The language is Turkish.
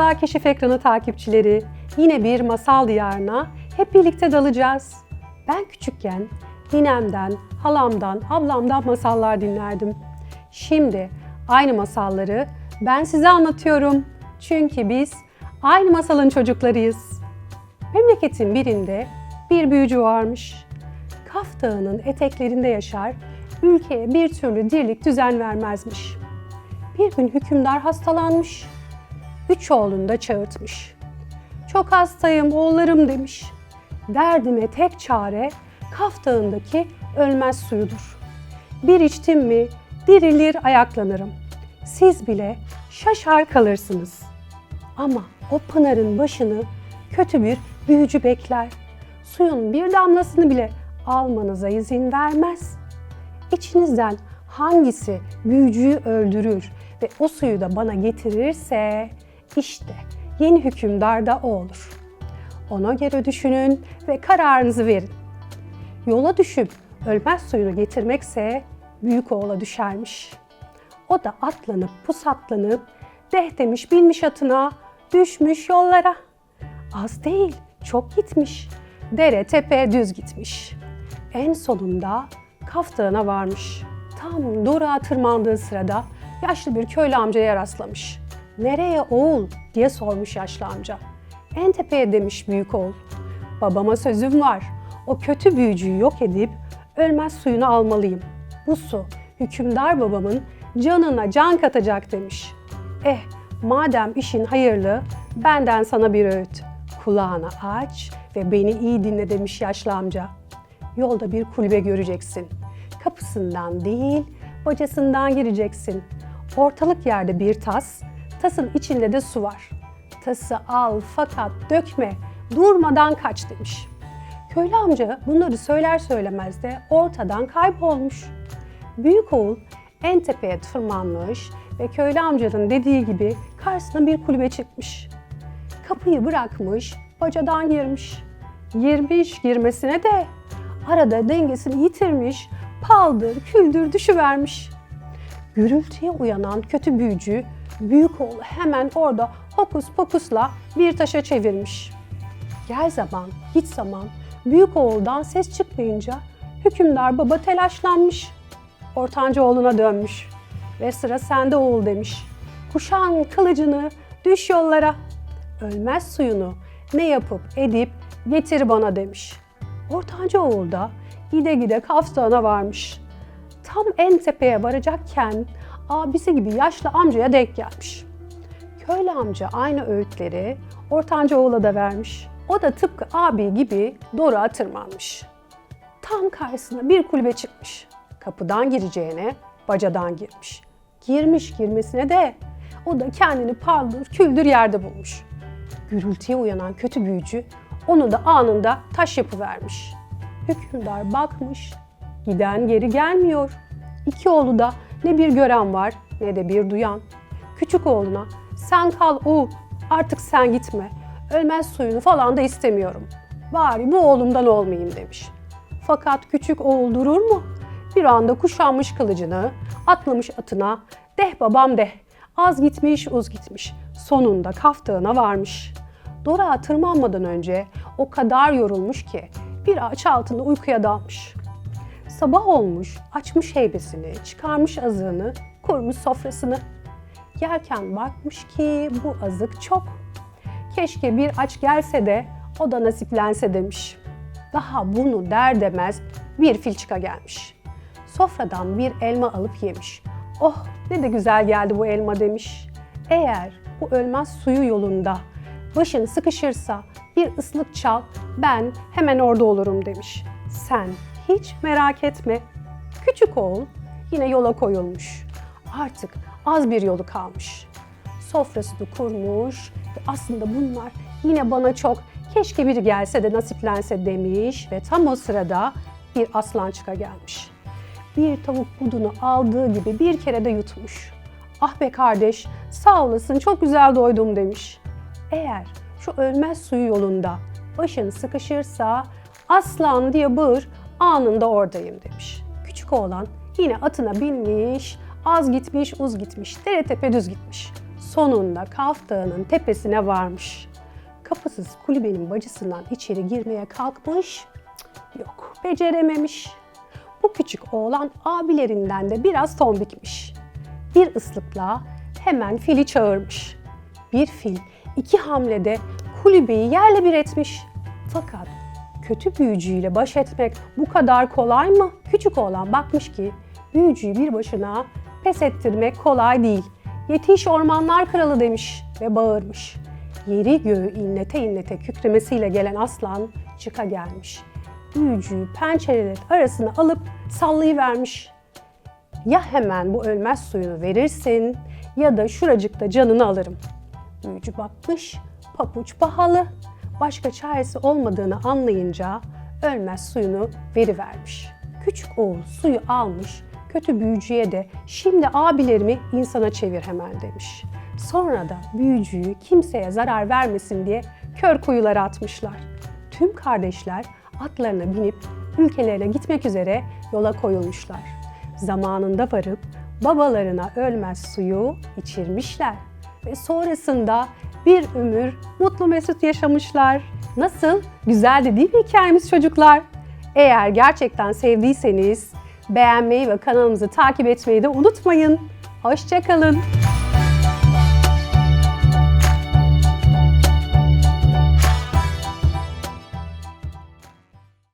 Merhaba Keşif Ekranı takipçileri. Yine bir masal diyarına hep birlikte dalacağız. Ben küçükken ninemden, halamdan, ablamdan masallar dinlerdim. Şimdi aynı masalları ben size anlatıyorum. Çünkü biz aynı masalın çocuklarıyız. Memleketin birinde bir büyücü varmış. Kaf Dağı'nın eteklerinde yaşar, ülkeye bir türlü dirlik düzen vermezmiş. Bir gün hükümdar hastalanmış. Üç oğlunu da çağırtmış. Çok hastayım oğullarım demiş. Derdime tek çare Kaf Dağı'ndaki ölmez suyudur. Bir içtim mi dirilir ayaklanırım. Siz bile şaşar kalırsınız. Ama o pınarın başını kötü bir büyücü bekler. Suyun bir damlasını bile almanıza izin vermez. İçinizden hangisi büyücüyü öldürür ve o suyu da bana getirirse işte yeni hükümdar da o olur. Ona göre düşünün ve kararınızı verin. Yola düşüp ölmez suyunu getirmekse büyük oğula düşermiş. O da atlanıp pusatlanıp deh demiş binmiş atına düşmüş yollara. Az değil çok gitmiş. Dere tepe düz gitmiş. En sonunda Kaf Dağı'na varmış. Tam Dora tırmandığı sırada yaşlı bir köylü amcaya rastlamış. Nereye oğul diye sormuş yaşlı amca. En tepeye demiş büyük oğul. Babama sözüm var. O kötü büyücüyü yok edip ölmez suyunu almalıyım. Bu su hükümdar babamın canına can katacak demiş. Eh madem işin hayırlı benden sana bir öğüt. Kulağını aç ve beni iyi dinle demiş yaşlı amca. Yolda bir kulübe göreceksin. Kapısından değil, bacasından gireceksin. Ortalık yerde bir tas, tasın içinde de su var. Tası al fakat dökme, durmadan kaç demiş. Köylü amca bunları söyler söylemez de ortadan kaybolmuş. Büyük oğul en tepeye tırmanmış ve köylü amcanın dediği gibi karşısına bir kulübe çıkmış. Kapıyı bırakmış, bacadan girmiş. Girmiş girmesine de arada dengesini yitirmiş, paldır küldür düşüvermiş. Gürültüye uyanan kötü büyücü büyük oğlu hemen orada hokus pokusla bir taşa çevirmiş. Gel zaman, git zaman büyük oğuldan ses çıkmayınca hükümdar baba telaşlanmış. Ortanca oğluna dönmüş ve sıra sende oğul demiş. Kuşan kılıcını düş yollara. Ölmez suyunu ne yapıp edip getir bana demiş. Ortanca oğul da gide gide Kaf Dağı'na varmış. Tam en tepeye varacakken abisi gibi yaşlı amcaya denk gelmiş. Köylü amca aynı öğütleri ortanca oğula da vermiş. O da tıpkı abi gibi doruğa tırmanmış. Tam karşısına bir kulübe çıkmış. Kapıdan gireceğine bacadan girmiş. Girmiş girmesine de o da kendini paldır küldür yerde bulmuş. Gürültüye uyanan kötü büyücü onu da anında taş yapıvermiş. Hükümdar bakmış, giden geri gelmiyor. İki oğlu da ne bir gören var ne de bir duyan. Küçük oğluna sen kal oğul artık sen gitme. Ölmez suyunu falan da istemiyorum. Bari bu oğlumdan olmayayım demiş. Fakat küçük oğul durur mu? Bir anda kuşanmış kılıcını, atlamış atına, deh babam deh. Az gitmiş uz gitmiş. Sonunda kaftığına varmış. Dora tırmanmadan önce o kadar yorulmuş ki bir ağaç altında uykuya dalmış. Sabah olmuş, açmış heybesini, çıkarmış azığını, kurmuş sofrasını. Yerken bakmış ki bu azık çok. Keşke bir aç gelse de o da nasiplense demiş. Daha bunu der demez bir filçika gelmiş. Sofradan bir elma alıp yemiş. Oh ne de güzel geldi bu elma demiş. Eğer bu ölmez suyu yolunda başın sıkışırsa bir ıslık çal ben hemen orada olurum demiş. Sen hiç merak etme. Küçük oğul yine yola koyulmuş. Artık az bir yolu kalmış. Sofrasını kurmuş aslında bunlar yine bana çok keşke biri gelse de nasiplense demiş ve tam o sırada bir aslan çıka gelmiş. Bir tavuk budunu aldığı gibi bir kere de yutmuş. Ah be kardeş sağ olasın çok güzel doydum demiş. Eğer şu ölmez suyu yolunda başın sıkışırsa aslan diye bağır anında oradayım demiş. Küçük oğlan yine atına binmiş, az gitmiş, uz gitmiş, dere tepe düz gitmiş. sonunda Kaf Dağı'nın tepesine varmış. Kapısız kulübenin bacısından içeri girmeye kalkmış. Yok, becerememiş. Bu küçük oğlan abilerinden de biraz tombikmiş. Bir ıslıkla hemen fili çağırmış. Bir fil iki hamlede kulübeyi yerle bir etmiş. Fakat kötü büyücüyle baş etmek bu kadar kolay mı? Küçük oğlan bakmış ki büyücüyü bir başına pes ettirmek kolay değil. Yetiş ormanlar kralı demiş ve bağırmış. Yeri göğü inlete inlete kükremesiyle gelen aslan çıka gelmiş. Büyücüyü pençeler arasına alıp sallayıvermiş. Ya hemen bu ölmez suyunu verirsin ya da şuracıkta canını alırım. Büyücü bakmış, papuç pahalı. Başka çaresi olmadığını anlayınca ölmez suyunu verivermiş. Küçük oğul suyu almış, kötü büyücüye de şimdi abilerimi insana çevir hemen demiş. Sonra da büyücüyü kimseye zarar vermesin diye kör kuyulara atmışlar. Tüm kardeşler atlarına binip ülkelerine gitmek üzere yola koyulmuşlar. Zamanında varıp babalarına ölmez suyu içirmişler ve sonrasında bir ömür mutlu mesut yaşamışlar. Nasıl? Güzeldi değil mi hikayemiz çocuklar? Eğer gerçekten sevdiyseniz beğenmeyi ve kanalımızı takip etmeyi de unutmayın. Hoşçakalın.